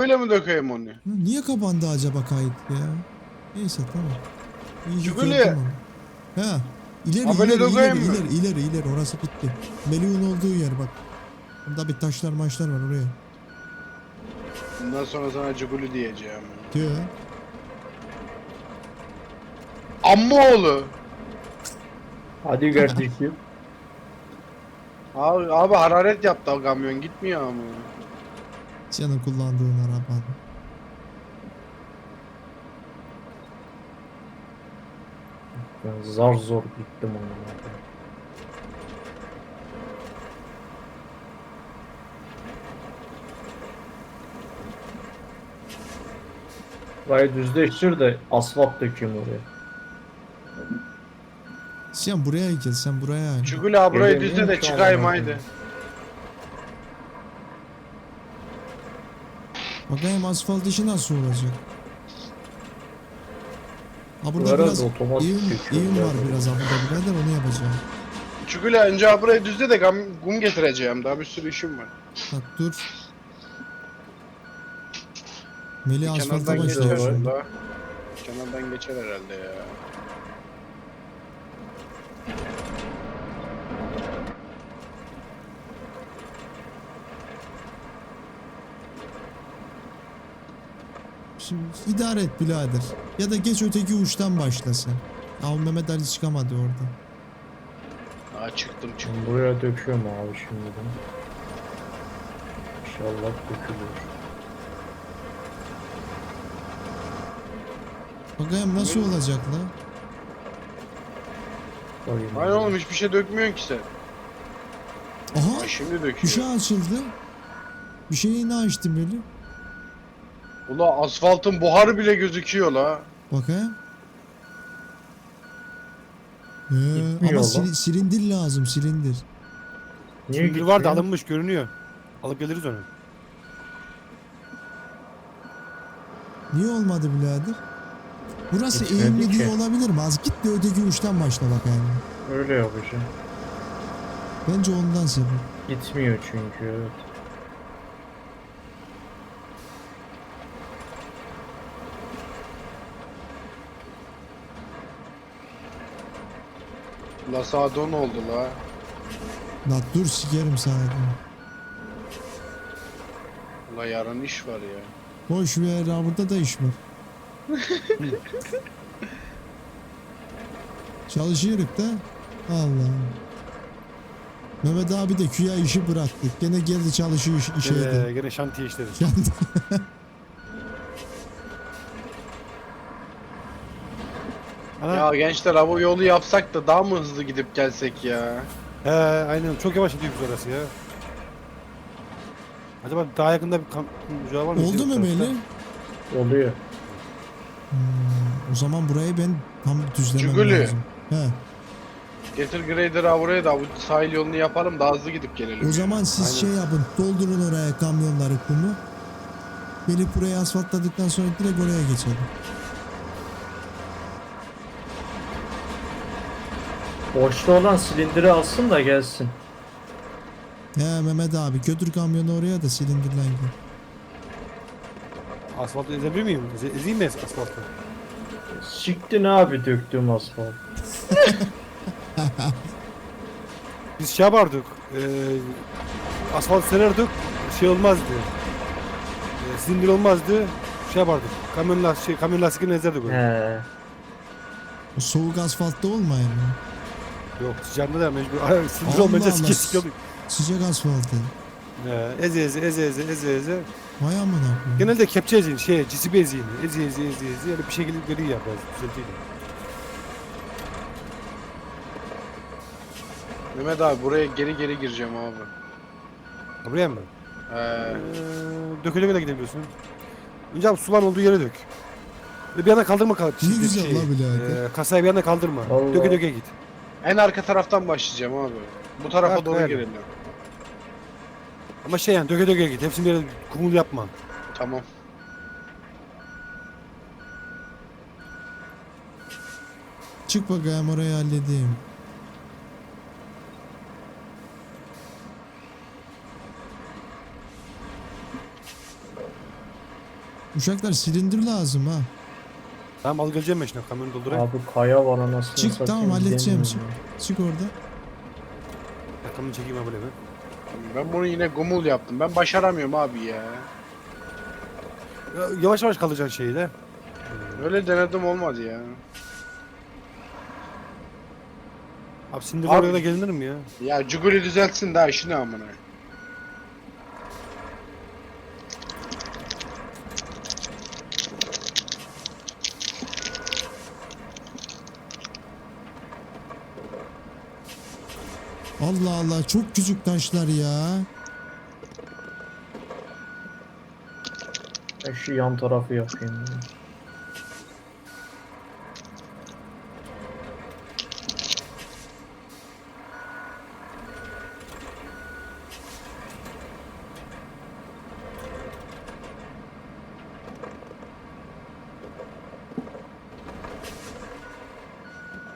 Böyle mi dökeyim onu? Niye kapandı acaba kayıt ya? Neyse tamam. İyi ki Şükrü. gördüm onu. He. İleri Ha, böyle ileri ileri, dökeyim mi? ileri ileri ileri orası bitti. Melih'in olduğu yer bak. Burada bir taşlar maçlar var oraya. Bundan sonra sana Ciguli diyeceğim. Diyor. Amma oğlu. Hadi kardeşim. Abi, abi hararet yaptı o kamyon gitmiyor ama. Senin kullandığın araba. Ben zar zor gittim onu. Burayı düzleştir de asfalt dökeyim oraya. Sen buraya gel sen buraya. gel. Ciguli abi burayı Gelemiyorum düzle de ki çıkayım amına haydi. koyayım. Bakayım asfalt işi nasıl olacak? Ha burada Burada biraz otomatik iyim var biraz. biraz ha burada birader onu yapacağım. Ciguli önce abi burayı düzle de gam- kum getireceğim. Daha bir sürü işim var. Bak dur. Melih asfalta Kenardan başladı. geçer şimdi. da. Kenardan geçer herhalde ya. Şimdi idare et birader. Ya da geç öteki uçtan başlasın. Ama Mehmet Ali çıkamadı orada. Aa çıktım çıktım. Ben buraya döküyorum abi şimdiden. İnşallah dökülür. Bakayım nasıl olacak la? Koyayım. Hayır oğlum hiçbir şey dökmüyorsun ki sen. Aha Ay şimdi döküyor. bir şey açıldı. Bir şeyi ne açtı Melih? Ula asfaltın buharı bile gözüküyor la. Bakayım. Ee, ama sil- silindir lazım silindir. Niye Şimdi var da alınmış görünüyor. Alıp geliriz onu. Niye olmadı birader? Burası Gitmedi eğimli ki. diye olabilir mi? Az git de öteki uçtan başla bakayım. Öyle yapacağım. Bence ondan sebep. Gitmiyor çünkü evet. La saat 10 oldu la. La dur sikerim sana. La yarın iş var ya. Boş ver ha burada da iş var. Çalışıyoruz da. Allah. Mehmet abi de küya işi bıraktık. Gene geldi çalışıyor iş, Gene, şeyde. gene şantiye işleri. Ana, Ya gençler ha bu yolu yapsak da daha mı hızlı gidip gelsek ya? he, aynen çok yavaş gidiyor biz orası ya. Acaba daha yakında bir kamp var mı? Oldu mu Melih? Oluyor. Hmm, o zaman burayı ben tam düzlemem Cuguli. lazım. He. Getir grader'ı buraya da bu sahil yolunu yapalım daha hızlı gidip gelelim. O zaman siz Aynen. şey yapın. Doldurun oraya kamyonları kumu. Melih burayı asfaltladıktan sonra direkt oraya geçelim. Boşta olan silindiri alsın da gelsin. He Mehmet abi götür kamyonu oraya da silindirlen gel. Asfaltı ezebilir miyim? Eze, ezeyim mi asfaltı? Siktin abi döktüğüm asfalt. Biz şey yapardık. E, asfalt sererdik. Şey olmazdı. E, silindir olmazdı. Şey yapardık. Kamyon, şey, kamyon lastikini ezerdik. He. O soğuk asfaltta olmayın mı? Yok sıcağında da mecbur. Ay, Silindir Allah olmayınca Allah. sike sike oluyor. Sıcak asfaltı. Ee, eze eze eze eze eze eze. Vay amına koyayım. Genelde kepçe ezin, şey, cisibe ezin. Eze eze eze eze. Yani bir şekilde gri yaparız. Güzel değil. Mehmet abi buraya geri geri gireceğim abi. Ha, Buraya mı? Ee, Ee, de gidebiliyorsun. Önce abi sulan olduğu yere dök. Ve bir yana kaldırma kal Ne güzel la birader. Ee, kasayı bir yana kaldırma. Allah. Döke döke git. En arka taraftan başlayacağım abi. Bu tarafa Bak, doğru öyle. girelim. Ama şey yani döke döke git. Hepsini bir yere kumul yapma. Tamam. Çık bakayım orayı halledeyim. Uşaklar silindir lazım ha. Tamam al geleceğim ben şimdi kamyonu doldurayım. Abi kaya var anasını Çık, tamam, halledeceğim, gidemiyorum Çık orada. Kamyonu çekeyim böyle ben. Ben bunu yine gumul yaptım. Ben başaramıyorum abi ya. Ya, Yavaş yavaş kalacaksın şeyde. Öyle denedim olmadı ya. Abi sindir Abi- oraya da gelinir mi ya? Ya Cuguli düzeltsin daha işini amına. Allah Allah çok küçük taşlar ya. Ben şu yan tarafı yapayım. ya.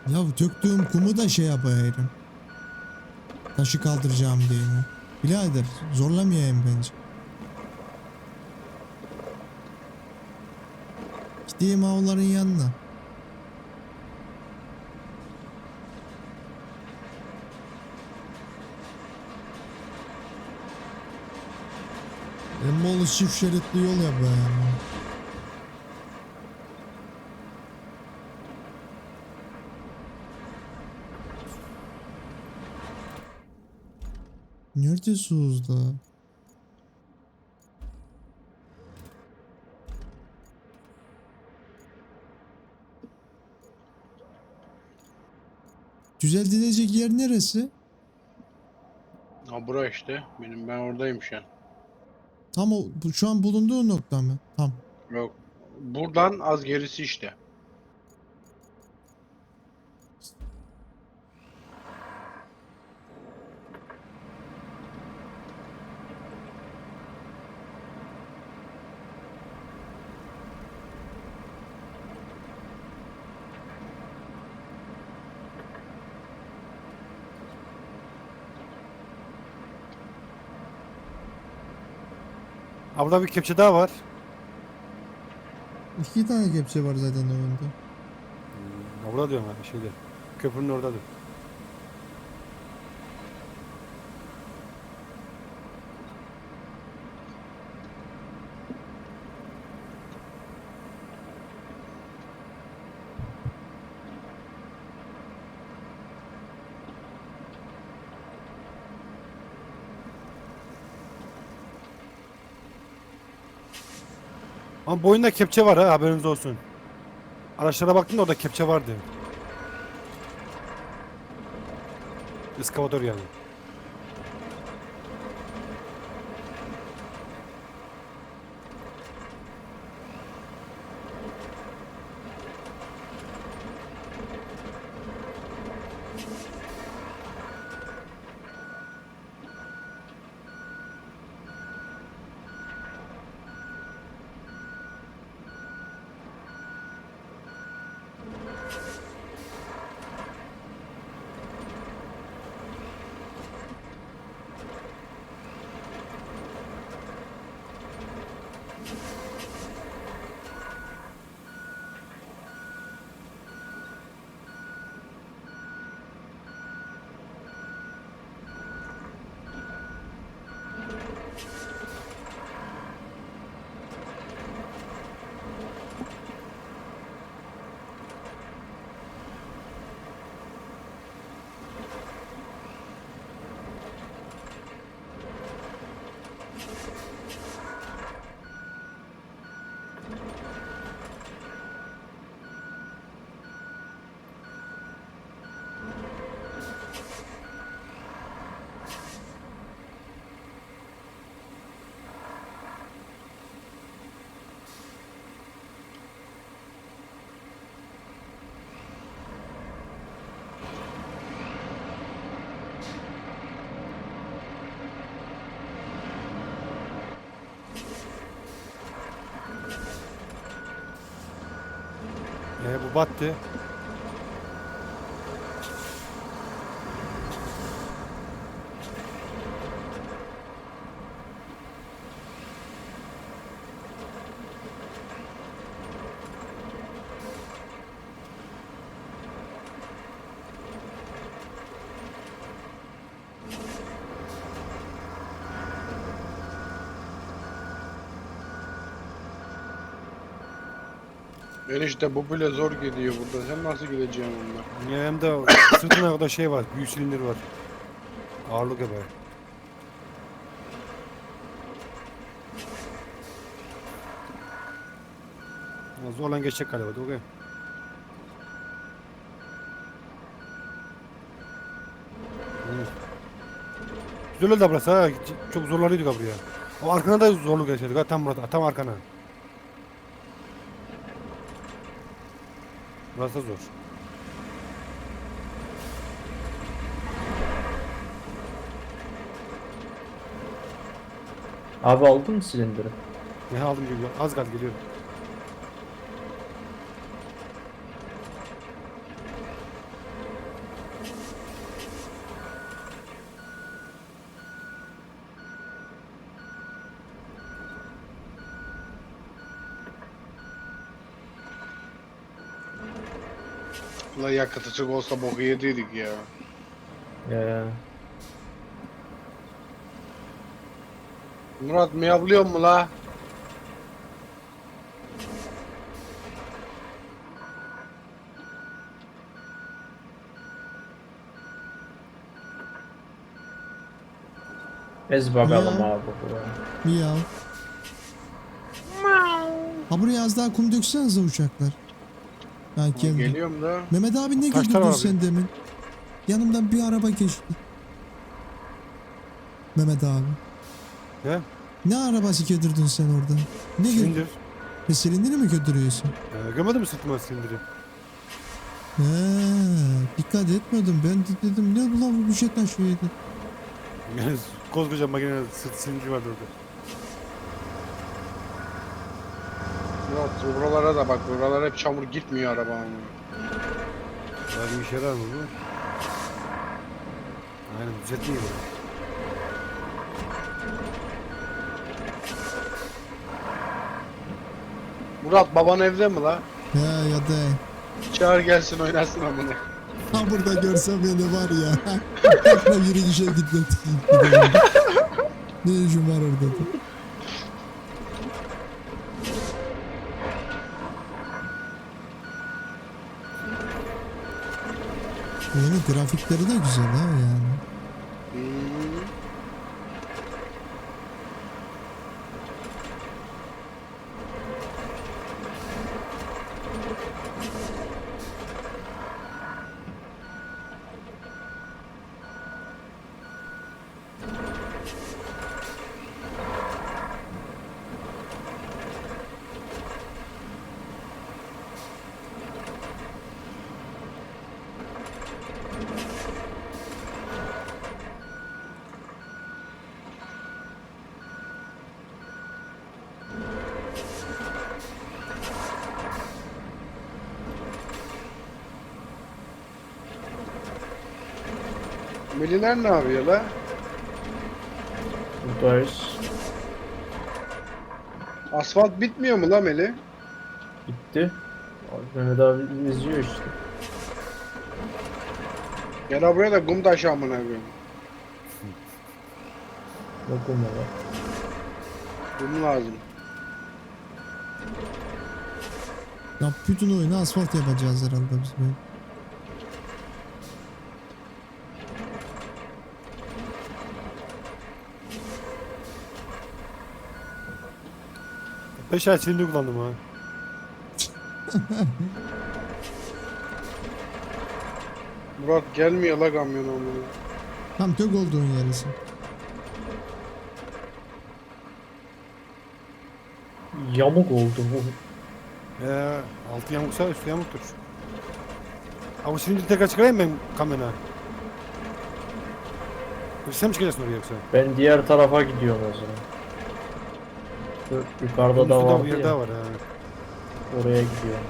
Ya döktüğüm kumu da şey yapayım. Taşı kaldıracağım diye. Birader zorlamayayım bence. Gideyim avların yanına. Emmoğlu çift şeritli yol yapayım. Neredesiniz da? Düzeltilecek yer neresi? Ha bura işte. Benim ben oradayım şu an. Tam o bu şu an bulunduğu nokta mı? Tam. Yok. Buradan az gerisi işte. Burada bir kepçe daha var. İki tane kepçe var zaten önünde. Hmm, Orada diyorum abi şeyde. Köprünün oradadır. Ama boyunda kepçe var ha haberiniz olsun. Araçlara baktım da orada kepçe vardı. Iskavatör yani. Ee, bu battı. Enişte bu bile zor gidiyor burada. Sen nasıl gideceksin onunla? Ya hem de sırtına kadar şey var. Büyük silindir var. Ağırlık yapar. Ya Zorlan geçecek galiba. Okey. Hı. Güzel oldu burası ha. Çok zorlanıyorduk ha buraya. O arkana da zorluk yaşadık ha tam burada. Tam arkana. Burası zor. Abi aldın mı silindiri? Ne aldım geliyor. Az kaldı geliyorum. La yakıt açık olsa boku yediydik ya. Ya. Murat miyavlıyor mu la? Ez bakalım Ya. abi buraya. Miyav. Ha buraya az daha kum döksenize uçaklar. Ben kendim. Geliyorum da. Mehmet abi ne Taşlar güldürdün abi. sen demin? Yanımdan bir araba geçti. Mehmet abi. Ya Ne arabası götürdün sen orada? Ne silindir. Ve silindiri mi götürüyorsun? Ee, görmedin mi sırtıma silindiri? He, dikkat etmedim. Ben de dedim ne ulan bu bir şey taşıyordu. Yani koskoca makine sırt silindiri vardı orada. Murat buralara da bak. Buralar hep çamur gitmiyor araba ama. Daha bir işe yarar mı bu? Aynen düzeltmiyor. Murat baban evde mi la? He ya da. Çağır gelsin oynasın amına. Ha burada görsem beni var ya. Tekne yürüyüşe gitmek. Ne işim var orada da. Yeni grafikleri de güzel ha yani. Meliler ne yapıyor la? Buradayız. Asfalt bitmiyor mu la Meli? Gitti. Abi Mehmet abi izliyor işte. Gel buraya da kum taşı amına koyayım. Bakın baba. Kum lazım. Ya bütün oyunu asfalt yapacağız herhalde biz böyle. Beş ay silindir kullandım ha. Murat gelmiyor la kamyon amına. Tam tök olduğun yerisin. Yamuk oldu bu. Ee, altı yamuksa üstü yamuktur. Ama silindiri tekrar çıkarayım ben kamera. Sen mi çıkacaksın oraya yoksa? Ben diğer tarafa gidiyorum o zaman. Yukarıda da var bir daha var ha. Oraya gidiyorum.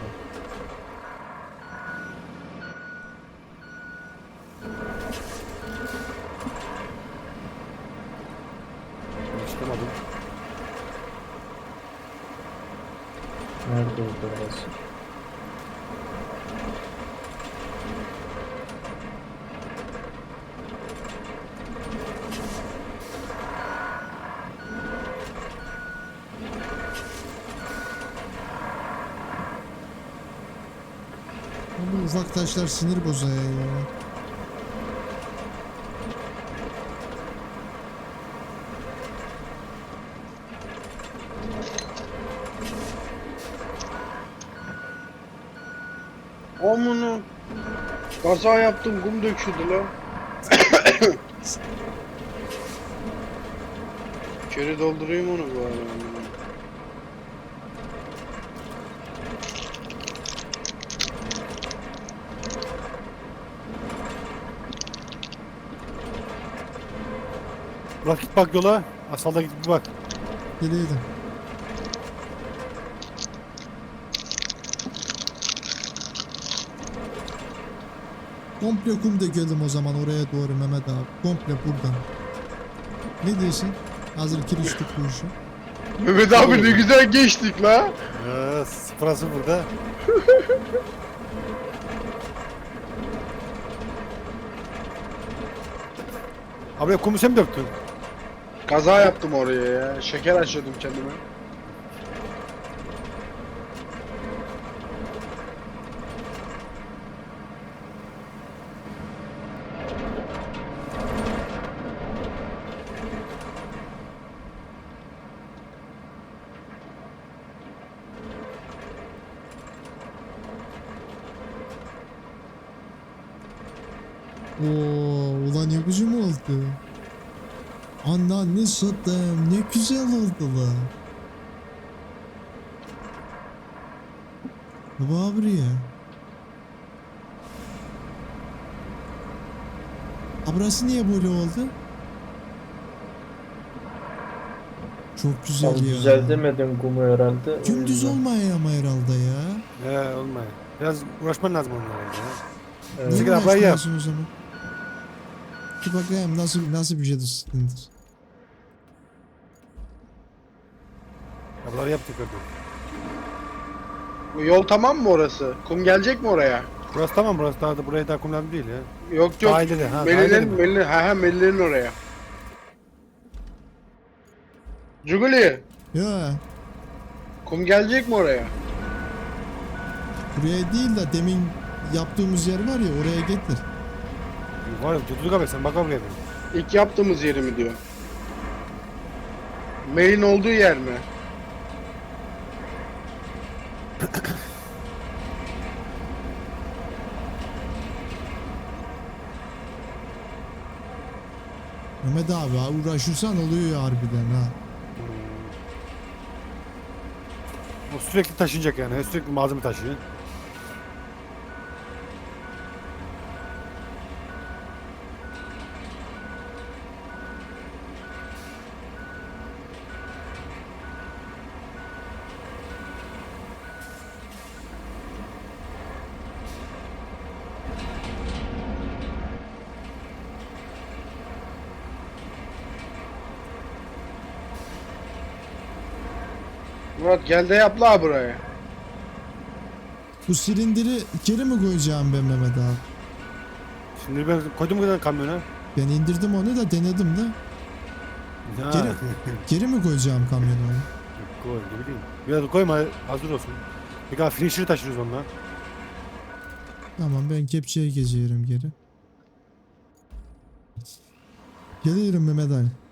Ben Çıkamadım. Nerede oldu orası? Bu ufak taşlar sinir bozuyor ya. Amına. Kaza yaptım kum döküldü lan. İçeri doldurayım onu bu arada. Bırak git bak yola. Asfalta git bir bak. Geleydim. Komple kum dökelim o zaman oraya doğru Mehmet abi. Komple buradan. Ne diyorsun? Hazır kiriştik bu işi. Mehmet abi ne güzel geçtik la. Ee, sıfıra sıfırda. Abi kumu sen mi döktün? Kaza yaptım oraya ya. Şeker açıyordum kendime. Oo, ulan ne güzel oldu. Anna ne satayım ne güzel oldu lan. Baba buraya. Ha burası niye böyle oldu? Çok güzel ya. güzel demedin kumu herhalde. yüzden. olmaya ama herhalde ya. He olmuyor. Biraz uğraşman lazım onunla herhalde ya. Evet. Niye uğraşmıyorsun o zaman? Dur bakayım nasıl nasıl bir şeydir sıkıntı. Ablaları yaptık orada. Bu yol tamam mı orası? Kum gelecek mi oraya? Burası tamam burası daha da buraya daha kum lazım değil ya. Yok yok. Sahilde de, ha, sahilde Melilerin, mi? Ha ha Melilerin oraya. Cuguli, Ya kum gelecek mi oraya? buraya değil de demin yaptığımız yer var ya oraya getir. Var ya tutuluk abi sen bak buraya. İlk yaptığımız yeri mi diyor? Melin olduğu yer mi? Mehmet abi uğraşırsan oluyor ya harbiden ha. O sürekli taşınacak yani. Sürekli malzeme taşıyor. Murat gel de yap la buraya. Bu silindiri geri mi koyacağım ben Mehmet abi? Şimdi ben koydum kadar kamyona. Ben indirdim onu da denedim de. Ha. Geri, geri mi koyacağım kamyonu onu? Koy ne bileyim. Biraz koyma hazır olsun. Bir daha finisher'ı taşırız onunla. Tamam ben kepçeye geziyorum geri. Geliyorum Mehmet Ali.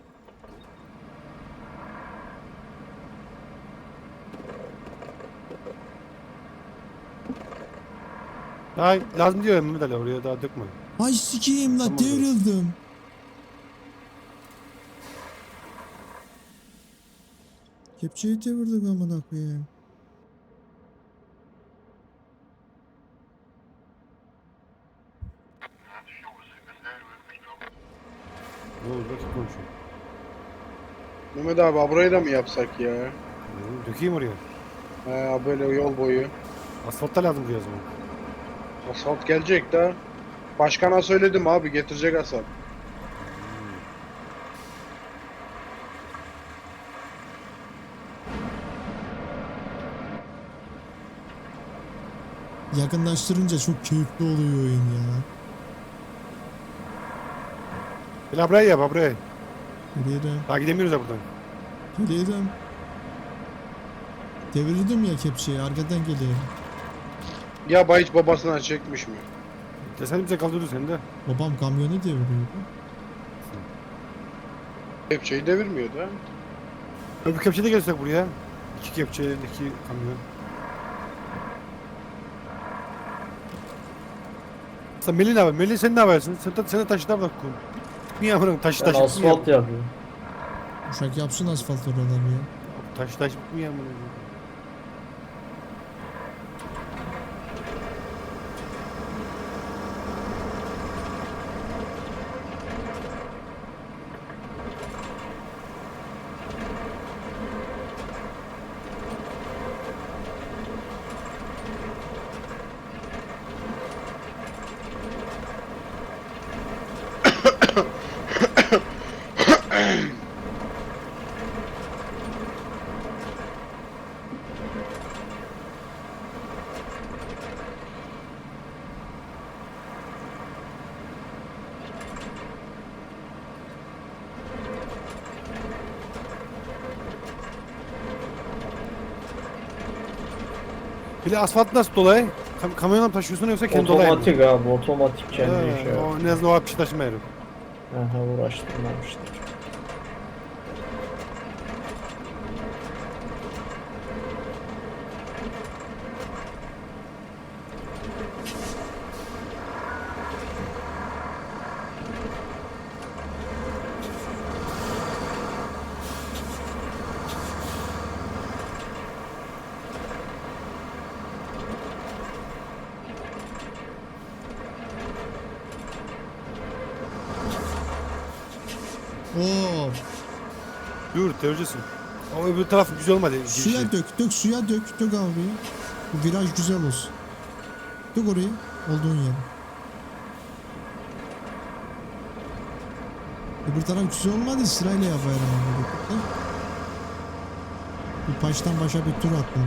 Daha lazım diyor ya Mehmet Ali oraya daha dökme. Ay sikeyim la Tamam, devrildim. Kepçeyi devirdik amına koyayım. Ne oldu kim konuşuyor? Mehmet abi ha, burayı da mı yapsak ya? Hı, Dökeyim oraya. Ha, böyle yol boyu. Asfaltta lazım buraya o zaman. Asfalt gelecek de. Başkana söyledim abi getirecek asfalt. Yakınlaştırınca çok keyifli oluyor oyun ya. Gel buraya yap buraya. Geliyorum, Daha gidemiyoruz ya buradan. geliyorum. Devirdim ya kepçeyi arkadan geliyorum. Ya Bayit babasına çekmiş mi? Desene bize kaldırdı sen de. Babam kamyonu deviriyordu. Kepçeyi devirmiyordu ha. Öbür kepçe de gelsek buraya. İki kepçe, iki kamyon. Sen Melih ne yapıyorsun? Melih sen ne yapıyorsun? Sen sen de taşı da bırak kum. Niye amına taşı Ben taşı asfalt yapıyorum. Uşak yapsın asfalt oraları ya. Taşı taşı bitmiyor amına. Bir de asfalt nasıl dolayı? Kam kamyonla mı taşıyorsun yoksa kendi dolayı mı? Otomatik abi otomatik kendi şey yapıyor. o ne yazık o bir şey taşımıyor. Aha uğraştırmamışlar. Oo, Dur teröristsin. O öbür taraf güzel olmadı. girişi. suya dök, dök suya dök, dök abi. Bu viraj güzel olsun. Dök orayı, olduğun yere. Öbür taraf güzel olmadı, sırayla yapayım ama. Bir baştan başa bir tur attım.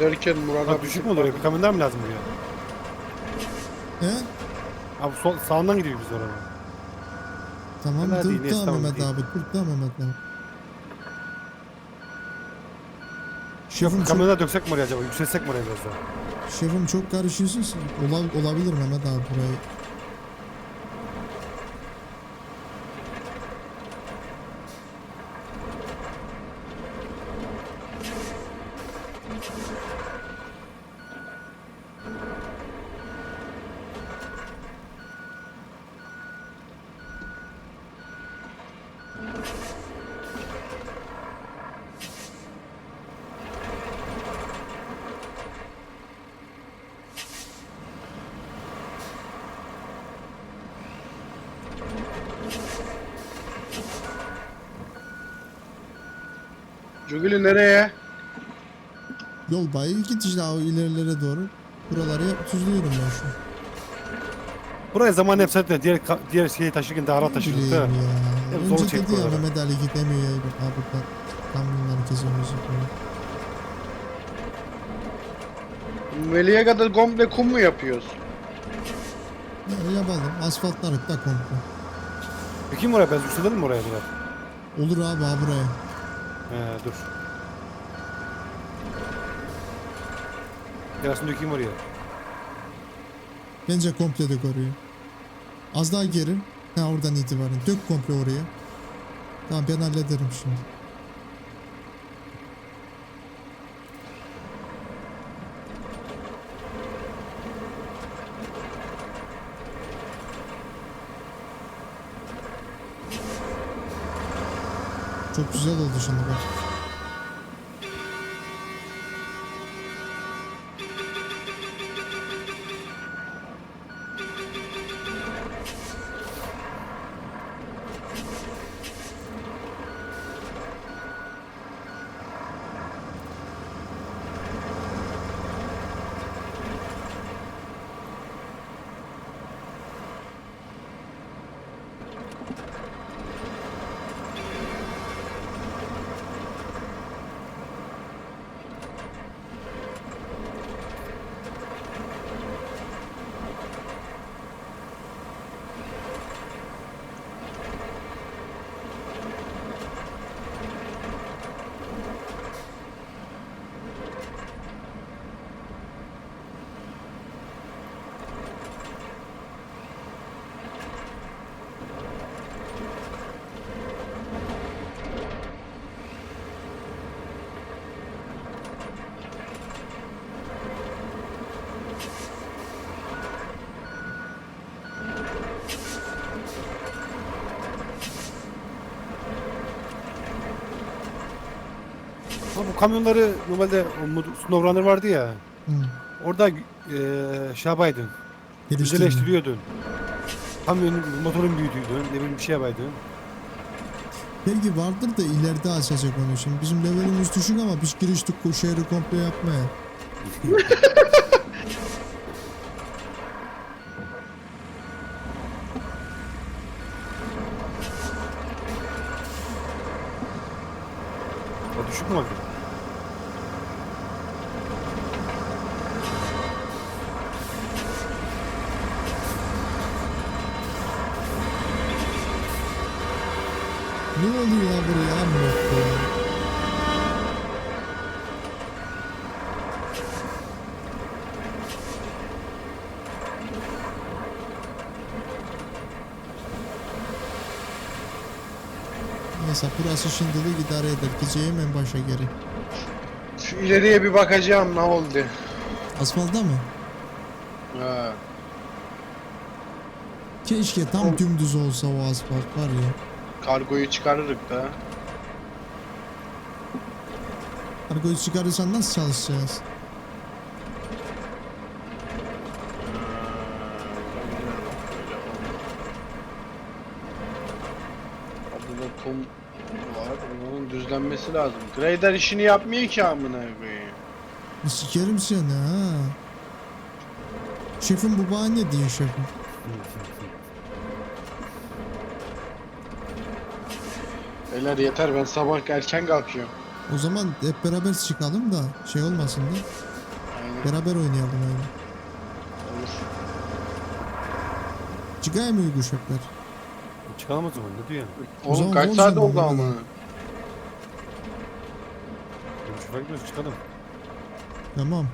Derken Murat'a Bak düşük mü olur ya? Bir kamyonlar mı lazım buraya? He? Abi sol, sağından gidiyor biz oraya. Tamam, Fena değil, dur neyse, da tamam, Mehmet değil. abi, dur da Mehmet abi. Şefim çok, kamyonlar döksek mi oraya acaba? Yükselsek mi oraya biraz daha? şefim çok karışıyorsun. sen. Ola, olabilir Mehmet abi burayı. Cugülü nereye? Yol bayi git işte o ilerilere doğru. Buraları tuzluyorum ben şu an. Buraya zaman hep zaten diğer ka- diğer şeyi taşırken daha rahat taşırdık Bileyim da. ya. Hep zor Önce çekti dedi ya oraları. Mehmet Ali gidemiyor ya. Abi buradan kamyonları kesiyoruz. Veli'ye kadar komple kum mu yapıyoruz? Ya yapalım. Asfaltları da komple. Peki mi oraya? Ben yükselelim mi oraya biraz? Olur abi ha buraya. He dur. Yarasını dökeyim oraya. Bence komple dök oraya. Az daha geri. Ha oradan itibaren. Dök komple oraya. Tamam ben hallederim şimdi. Çok güzel oldu şimdi bak. Kamyonları normalde o Snowrunner vardı ya. Hı. Orada e, şey yapaydın. Güzelleştiriyordun. Kamyonun motorun büyütüydün. Ne bileyim bir şey yapaydın. Belki vardır da ileride açacak onu şimdi. Bizim levelimiz düşük ama biz giriştik bu şehri komple yapmaya. Neyse burası şimdilik idare eder. Gideceğim en başa geri. Şu ileriye bir bakacağım ne oldu. Asfalda mı? Ha. Keşke tam dümdüz olsa o asfalt var ya. Kargoyu çıkarırık da. Kargoyu çıkarırsan nasıl çalışacağız? Var. Bunun düzlenmesi lazım. Grader işini yapmıyor ki amına koyayım. Bir Sikerim seni ha. Şefim bu bana ne diyor şefim? Beyler yeter ben sabah erken kalkıyorum. O zaman hep beraber çıkalım da şey olmasın da Aynen. beraber oynayalım öyle. Olur. Çıkayım mı Uygur şefler? Çıkalım o zaman ne diyor zaman Oğlum kaç saat oldu ama? Ya. Şuraya gidiyoruz çıkalım. Tamam.